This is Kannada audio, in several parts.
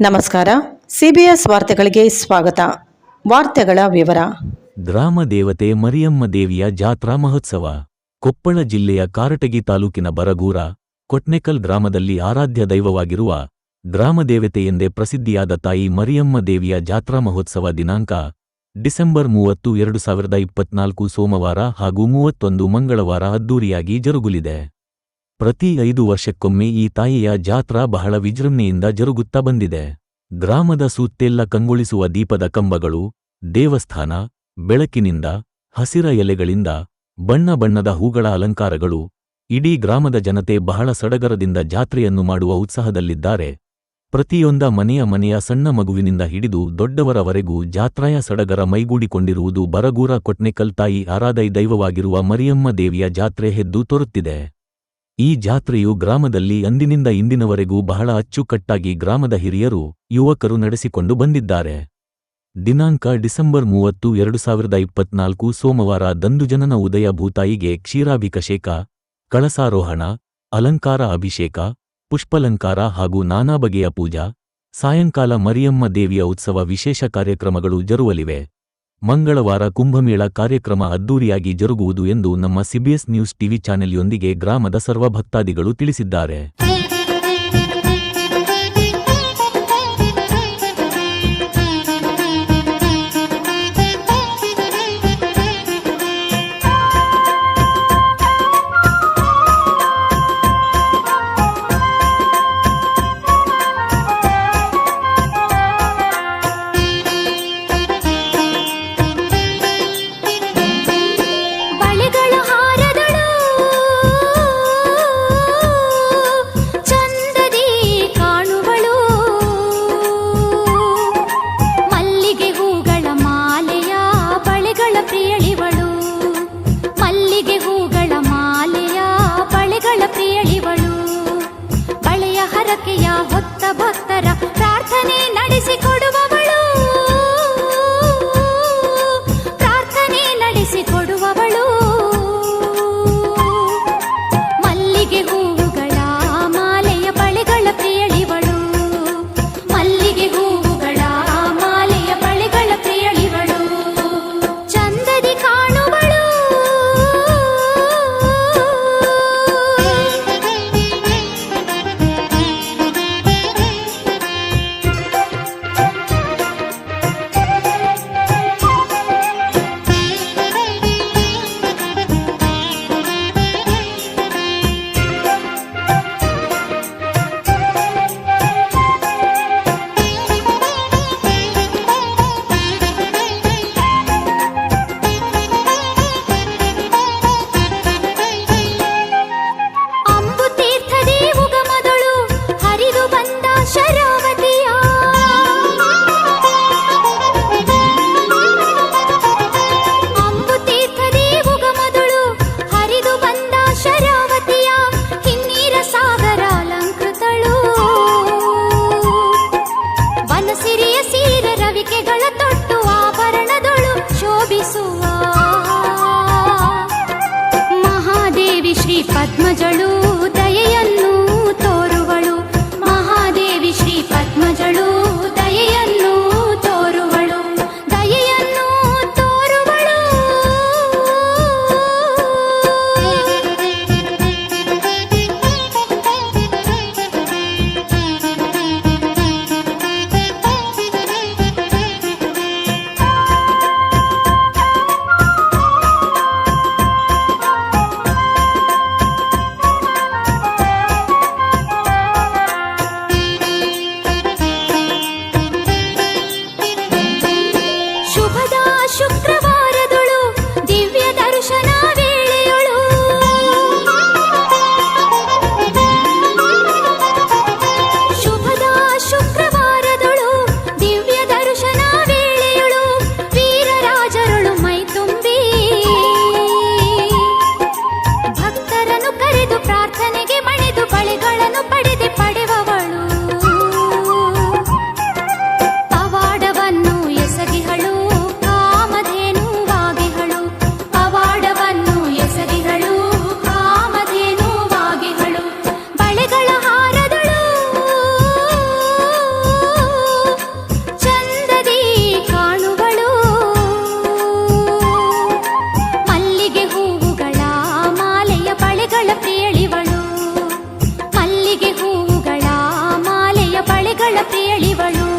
ನಮಸ್ಕಾರ. ಸಿಬಿಎಸ್ ವಾರ್ತೆಗಳಿಗೆ ಸ್ವಾಗತ. ವಾರ್ತೆಗಳ ವಿವರ. ಗ್ರಾಮ ದೇವತೆ ಮರಿಯಮ್ಮ ದೇವಿಯ ಜಾತ್ರಾ ಮಹೋತ್ಸವ. ಕೊಪ್ಪಳ ಜಿಲ್ಲೆಯ ಕಾರಟಗಿ ತಾಲೂಕಿನ ಬರಗೂರ, ಕೊಟ್ನೆಕಲ್ ಗ್ರಾಮದಲ್ಲಿ ಆರಾಧ್ಯ ದೈವವಾಗಿರುವ ಗ್ರಾಮದೇವತೆ ಎಂದೇ ಪ್ರಸಿದ್ಧಿಯಾದ ತಾಯಿ ಮರಿಯಮ್ಮ ದೇವಿಯ ಜಾತ್ರಾ ಮಹೋತ್ಸವ ದಿನಾಂಕ ಡಿಸೆಂಬರ್ ಮೂವತ್ತು, ಎರಡು ಸಾವಿರದ ಇಪ್ಪತ್ನಾಲ್ಕು ಸೋಮವಾರ ಹಾಗೂ ಮೂವತ್ತೊಂದು ಮಂಗಳವಾರ ಅದ್ದೂರಿಯಾಗಿ ಜರುಗಲಿದೆ. ಪ್ರತಿ ಐದು ವರ್ಷಕ್ಕೊಮ್ಮೆ ಈ ತಾಯಿಯ ಜಾತ್ರಾ ಬಹಳ ವಿಜೃಂಭಣೆಯಿಂದ ಜರುಗುತ್ತಾ ಬಂದಿದೆ. ಗ್ರಾಮದ ಸುತ್ತೆಲ್ಲ ಕಂಗೊಳಿಸುವ ದೀಪದ ಕಂಬಗಳು, ದೇವಸ್ಥಾನ, ಬೆಳಕಿನಿಂದ, ಹಸಿರ ಎಲೆಗಳಿಂದ, ಬಣ್ಣ ಬಣ್ಣದ ಹೂಗಳ ಅಲಂಕಾರಗಳು, ಇಡೀ ಗ್ರಾಮದ ಜನತೆ ಬಹಳ ಸಡಗರದಿಂದ ಜಾತ್ರೆಯನ್ನು ಮಾಡುವ ಉತ್ಸಾಹದಲ್ಲಿದ್ದಾರೆ. ಪ್ರತಿಯೊಂದ ಮನೆಯ ಮನೆಯ ಸಣ್ಣ ಮಗುವಿನಿಂದ ಹಿಡಿದು ದೊಡ್ಡವರವರೆಗೂ ಜಾತ್ರಾಯ ಸಡಗರ ಮೈಗೂಡಿಕೊಂಡಿರುವುದು ಬರಗೂರ ಕೊಟ್ನೆಕಲ್ ತಾಯಿ ಆರಾಧೈ ದೈವವಾಗಿರುವ ಮರಿಯಮ್ಮ ದೇವಿಯ ಜಾತ್ರೆ ಹೆದ್ದು ತೋರುತ್ತಿದೆ. ಈ ಜಾತ್ರೆಯು ಗ್ರಾಮದಲ್ಲಿ ಅಂದಿನಿಂದ ಇಂದಿನವರೆಗೂ ಬಹಳ ಅಚ್ಚುಕಟ್ಟಾಗಿ ಗ್ರಾಮದ ಹಿರಿಯರು, ಯುವಕರು ನಡೆಸಿಕೊಂಡು ಬಂದಿದ್ದಾರೆ. ದಿನಾಂಕ ಡಿಸೆಂಬರ್ ಮೂವತ್ತು, ಎರಡು ಸಾವಿರದ ಇಪ್ಪತ್ನಾಲ್ಕು ಸೋಮವಾರ ದಂದುಜನನ ಉದಯ ಭೂತಾಯಿಗೆ ಕ್ಷೀರಾಭಿಷೇಕ, ಕಳಸಾರೋಹಣ, ಅಲಂಕಾರ ಅಭಿಷೇಕ, ಪುಷ್ಪಲಂಕಾರ ಹಾಗೂ ನಾನಾ ಬಗೆಯ ಪೂಜಾ, ಸಾಯಂಕಾಲ ಮರಿಯಮ್ಮ ದೇವಿಯ ಉತ್ಸವ ವಿಶೇಷ ಕಾರ್ಯಕ್ರಮಗಳು ಜರುಗಲಿವೆ. ಮಂಗಳವಾರ ಕುಂಭಮೇಳ ಕಾರ್ಯಕ್ರಮ ಅದ್ದೂರಿಯಾಗಿ ಜರುಗುವುದು ಎಂದು ನಮ್ಮ ಸಿಬಿಎಸ್ ನ್ಯೂಸ್ ಟಿವಿ ಚಾನೆಲ್ಯೊಂದಿಗೆ ಗ್ರಾಮದ ಸರ್ವ ಭಕ್ತಾದಿಗಳು ತಿಳಿಸಿದ್ದಾರೆ.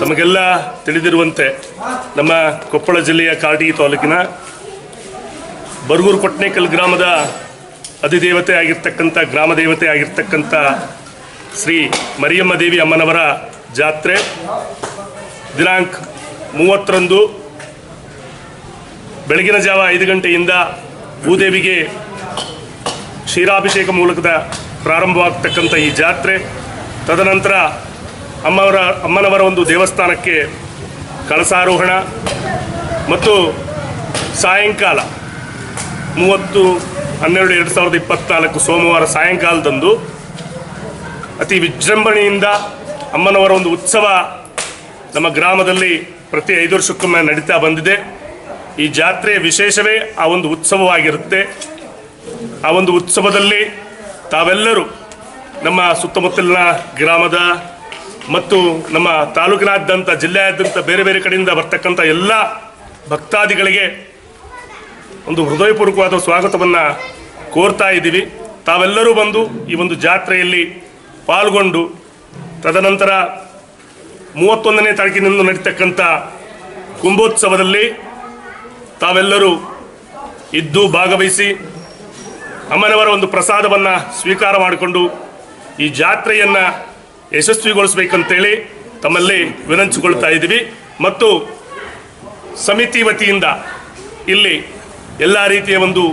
ತಮಗೆಲ್ಲ ತಿಳಿದಿರುವಂತೆ ನಮ್ಮ ಕೊಪ್ಪಳ ಜಿಲ್ಲೆಯ ಕಾರಟಗಿ ತಾಲೂಕಿನ ಬರಗೂರು ಕೊಟ್ನೇಕಲ್ ಗ್ರಾಮದ ಅಧಿದೇವತೆ ಆಗಿರ್ತಕ್ಕಂಥ, ಗ್ರಾಮ ದೇವತೆ ಆಗಿರ್ತಕ್ಕಂಥ ಶ್ರೀ ಮರಿಯಮ್ಮ ದೇವಿ ಅಮ್ಮನವರ ಜಾತ್ರೆ. ದಿನಾಂಕ ಮೂವತ್ತರಂದು ಬೆಳಗಿನ ಜಾವ ಐದು ಗಂಟೆಯಿಂದ ಭೂದೇವಿಗೆ ಕ್ಷೀರಾಭಿಷೇಕ ಮೂಲಕದ ಪ್ರಾರಂಭವಾಗ್ತಕ್ಕಂಥ ಈ ಜಾತ್ರೆ. ತದನಂತರ ಅಮ್ಮವರ, ಅಮ್ಮನವರ ಒಂದು ದೇವಸ್ಥಾನಕ್ಕೆ ಕಳಸಾರೋಹಣ ಮತ್ತು ಸಾಯಂಕಾಲ ಮೂವತ್ತು, ಹನ್ನೆರಡು, ಎರಡು ಸಾವಿರದ ಇಪ್ಪತ್ತ್ನಾಲ್ಕು ಸೋಮವಾರ ಸಾಯಂಕಾಲದಂದು ಅತಿ ವಿಜೃಂಭಣೆಯಿಂದ ಅಮ್ಮನವರ ಒಂದು ಉತ್ಸವ ನಮ್ಮ ಗ್ರಾಮದಲ್ಲಿ ಪ್ರತಿ ಐದು ವರ್ಷಕ್ಕೊಮ್ಮೆ ನಡೀತಾ ಬಂದಿದೆ. ಈ ಜಾತ್ರೆಯ ವಿಶೇಷವೇ ಆ ಒಂದು ಉತ್ಸವವಾಗಿರುತ್ತೆ. ಆ ಒಂದು ಉತ್ಸವದಲ್ಲಿ ತಾವೆಲ್ಲರೂ ನಮ್ಮ ಸುತ್ತಮುತ್ತಲಿನ ಗ್ರಾಮದ ಮತ್ತು ನಮ್ಮ ತಾಲೂಕಿನಾದ್ಯಂತ, ಜಿಲ್ಲೆಯಾದ್ಯಂತ, ಬೇರೆ ಬೇರೆ ಕಡೆಯಿಂದ ಬರ್ತಕ್ಕಂಥ ಎಲ್ಲ ಭಕ್ತಾದಿಗಳಿಗೆ ಒಂದು ಹೃದಯಪೂರ್ವಕವಾದ ಸ್ವಾಗತವನ್ನು ಕೋರ್ತಾ ಇದ್ದೀವಿ. ತಾವೆಲ್ಲರೂ ಬಂದು ಈ ಒಂದು ಜಾತ್ರೆಯಲ್ಲಿ ಪಾಲ್ಗೊಂಡು ತದನಂತರ ಮೂವತ್ತೊಂದನೇ ತಾರೀಕಿನಿಂದ ನಡೀತಕ್ಕಂಥ ಕುಂಭೋತ್ಸವದಲ್ಲಿ ತಾವೆಲ್ಲರೂ ಇದ್ದು ಭಾಗವಹಿಸಿ ಅಮ್ಮನವರ ಒಂದು ಪ್ರಸಾದವನ್ನು ಸ್ವೀಕಾರ ಮಾಡಿಕೊಂಡು ಈ ಜಾತ್ರೆಯನ್ನು ಯಶಸ್ವಿಗೊಳಿಸಬೇಕಂತೇಳಿ ತಮ್ಮಲ್ಲಿ ವಿನಂತಿಸಿಕೊಳ್ತಾ ಇದ್ದೀವಿ. ಮತ್ತು ಸಮಿತಿ ವತಿಯಿಂದ ಇಲ್ಲಿ ಎಲ್ಲ ರೀತಿಯ ಒಂದು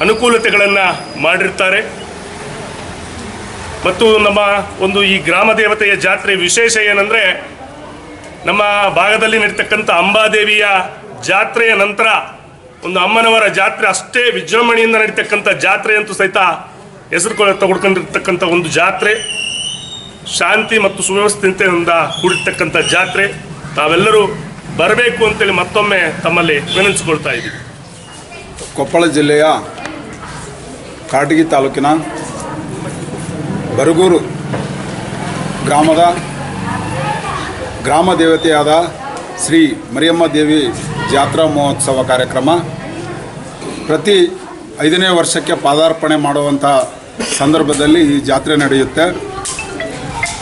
ಅನುಕೂಲತೆಗಳನ್ನು ಮಾಡಿರ್ತಾರೆ. ಮತ್ತು ನಮ್ಮ ಒಂದು ಈ ಗ್ರಾಮ ದೇವತೆಯ ಜಾತ್ರೆ ವಿಶೇಷ ಏನಂದರೆ ನಮ್ಮ ಭಾಗದಲ್ಲಿ ನಡೀತಕ್ಕಂಥ ಅಂಬಾದೇವಿಯ ಜಾತ್ರೆಯ ನಂತರ ಒಂದು ಅಮ್ಮನವರ ಜಾತ್ರೆ ಅಷ್ಟೇ ವಿಜೃಂಭಣೆಯಿಂದ ನಡೀತಕ್ಕಂಥ ಜಾತ್ರೆ ಅಂತೂ ಸಹಿತ ಹೆಸರು ತಗೊಳ್ಕೊಂಡಿರ್ತಕ್ಕಂಥ ಒಂದು ಜಾತ್ರೆ. ಶಾಂತಿ ಮತ್ತು ಸುವ್ಯವಸ್ಥೆಯಿಂದ ಕೂಡಿರ್ತಕ್ಕಂಥ ಜಾತ್ರೆ, ತಾವೆಲ್ಲರೂ ಬರಬೇಕು ಅಂತೇಳಿ ಮತ್ತೊಮ್ಮೆ ತಮ್ಮಲ್ಲಿ ವಿನಂತಿಸಿಕೊಳ್ತಾ ಇದ್ದೀವಿ. ಕೊಪ್ಪಳ ಜಿಲ್ಲೆಯ ಕಾಟಗಿ ತಾಲೂಕಿನ ಬರಗೂರು ಗ್ರಾಮದ ಗ್ರಾಮ ದೇವತೆಯಾದ ಶ್ರೀ ಮರಿಯಮ್ಮ ದೇವಿ ಜಾತ್ರಾ ಮಹೋತ್ಸವ ಕಾರ್ಯಕ್ರಮ ಪ್ರತಿ ಐದನೇ ವರ್ಷಕ್ಕೆ ಪಾದಾರ್ಪಣೆ ಮಾಡುವಂಥ ಸಂದರ್ಭದಲ್ಲಿ ಈ ಜಾತ್ರೆ ನಡೆಯುತ್ತೆ.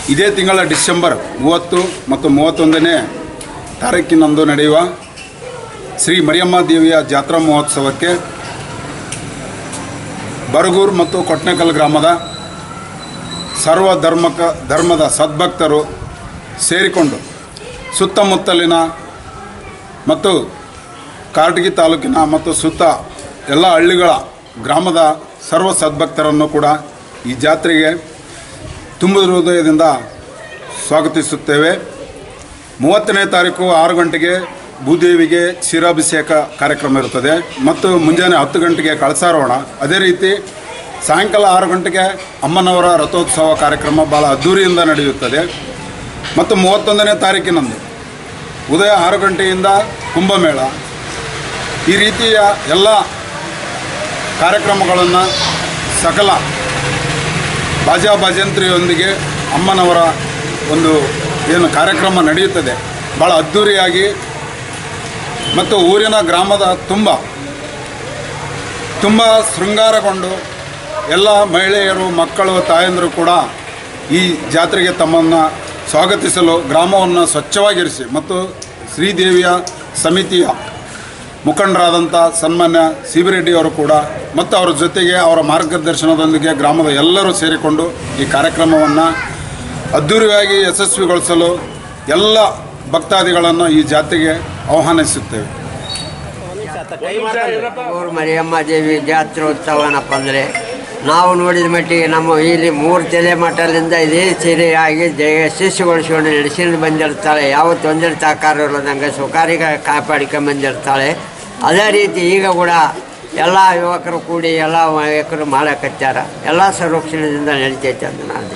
ಇದೇ ತಿಂಗಳ ಡಿಸೆಂಬರ್ ಮೂವತ್ತು ಮತ್ತು ಮೂವತ್ತೊಂದನೇ ತಾರೀಕಿನಂದು ನಡೆಯುವ ಶ್ರೀ ಮರಿಯಮ್ಮ ದೇವಿಯ ಜಾತ್ರಾ ಮಹೋತ್ಸವಕ್ಕೆ ಬರಗೂರು ಮತ್ತು ಕೊಟ್ನೇಕಲ್ ಗ್ರಾಮದ ಸರ್ವ ಧರ್ಮಕ, ಧರ್ಮದ ಸದ್ಭಕ್ತರು ಸೇರಿಕೊಂಡು ಸುತ್ತಮುತ್ತಲಿನ ಮತ್ತು ಕಾರಟಗಿ ತಾಲೂಕಿನ ಮತ್ತು ಸುತ್ತ ಎಲ್ಲ ಹಳ್ಳಿಗಳ ಗ್ರಾಮದ ಸರ್ವ ಸದ್ಭಕ್ತರನ್ನು ಕೂಡ ಈ ಜಾತ್ರೆಗೆ ತುಂಬಿದ ಹೃದಯದಿಂದ ಸ್ವಾಗತಿಸುತ್ತೇವೆ. ಮೂವತ್ತನೇ ತಾರೀಕು ಆರು ಗಂಟೆಗೆ ಭೂದೇವಿಗೆ ಕ್ಷೀರಾಭಿಷೇಕ ಕಾರ್ಯಕ್ರಮ ಇರುತ್ತದೆ. ಮತ್ತು ಮುಂಜಾನೆ ಹತ್ತು ಗಂಟೆಗೆ ಕಳಸಾರೋಣ ಅದೇ ರೀತಿ ಸಾಯಂಕಾಲ ಆರು ಗಂಟೆಗೆ ಅಮ್ಮನವರ ರಥೋತ್ಸವ ಕಾರ್ಯಕ್ರಮ ಭಾಳ ಅದ್ಧೂರಿಯಿಂದ ನಡೆಯುತ್ತದೆ. ಮತ್ತು ಮೂವತ್ತೊಂದನೇ ತಾರೀಕಿನಂದು ಉದಯ ಆರು ಗಂಟೆಯಿಂದ ಕುಂಭಮೇಳ. ಈ ರೀತಿಯ ಎಲ್ಲ ಕಾರ್ಯಕ್ರಮಗಳನ್ನು ಸಕಲ ಬಾಜಾ ಬಾಜಂತ್ರಿಯೊಂದಿಗೆ ಅಮ್ಮನವರ ಒಂದು ಏನು ಕಾರ್ಯಕ್ರಮ ನಡೆಯುತ್ತದೆ. ಭಾಳ ಅದ್ಧೂರಿಯಾಗಿ ಮತ್ತು ಊರಿನ ಗ್ರಾಮದ ತುಂಬ ತುಂಬ ಶೃಂಗಾರಗೊಂಡು ಎಲ್ಲ ಮಹಿಳೆಯರು, ಮಕ್ಕಳು, ತಾಯಂದಿರು ಕೂಡ ಈ ಜಾತ್ರೆಗೆ ತಮ್ಮನ್ನು ಸ್ವಾಗತಿಸಲು ಗ್ರಾಮವನ್ನು ಸ್ವಚ್ಛವಾಗಿರಿಸಿ ಮತ್ತು ಶ್ರೀದೇವಿಯ ಸಮಿತಿಯ ಮುಖಂಡರಾದಂಥ ಸನ್ಮಾನ್ಯ ಸಿಬಿರೆಡ್ಡಿಯವರು ಕೂಡ ಮತ್ತು ಅವರ ಜೊತೆಗೆ ಅವರ ಮಾರ್ಗದರ್ಶನದೊಂದಿಗೆ ಗ್ರಾಮದ ಎಲ್ಲರೂ ಸೇರಿಕೊಂಡು ಈ ಕಾರ್ಯಕ್ರಮವನ್ನು ಅದ್ಧೂರಿಯಾಗಿ ಯಶಸ್ವಿಗೊಳಿಸಲು ಎಲ್ಲ ಭಕ್ತಾದಿಗಳನ್ನು ಈ ಜಾತ್ರೆಗೆ ಆಹ್ವಾನಿಸುತ್ತೇವೆ. ಮರಿಯಮ್ಮ ದೇವಿ ಜಾತ್ರೋತ್ಸವನಪ್ಪ ಅಂದರೆ ನಾವು ನೋಡಿದ ಮಟ್ಟಿಗೆ ನಮ್ಮ ಇಲ್ಲಿ ಮೂರು ತಲೆಮಾಟಲಿಂದ ಇದೇ ಸೀರೆಯಾಗಿ ಜಯ ಯಶಸ್ವಿಗೊಳಿಸಿಕೊಂಡು ನಡೆಸಿಕೊಂಡು ಬಂದಿರ್ತಾಳೆ. ಯಾವ ತೊಂದರೆ ತಾಕಾರ ಇಲ್ಲದಂಗೆ ಸುಖಾರಿಗ ಕಾಪಾಡಿಕೊಂಡು ಬಂದಿರ್ತಾಳೆ. ಅದೇ ರೀತಿ ಈಗ ಕೂಡ ಎಲ್ಲ ಯುವಕರು ಕೂಡಿ ಎಲ್ಲ ಯುವಕರು ಮಾಡಕತ್ಯಾರ ಎಲ್ಲ ಸಂರಕ್ಷಣೆಯಿಂದ ನಡೀತೈತೆ ಅಂತ ನಾನು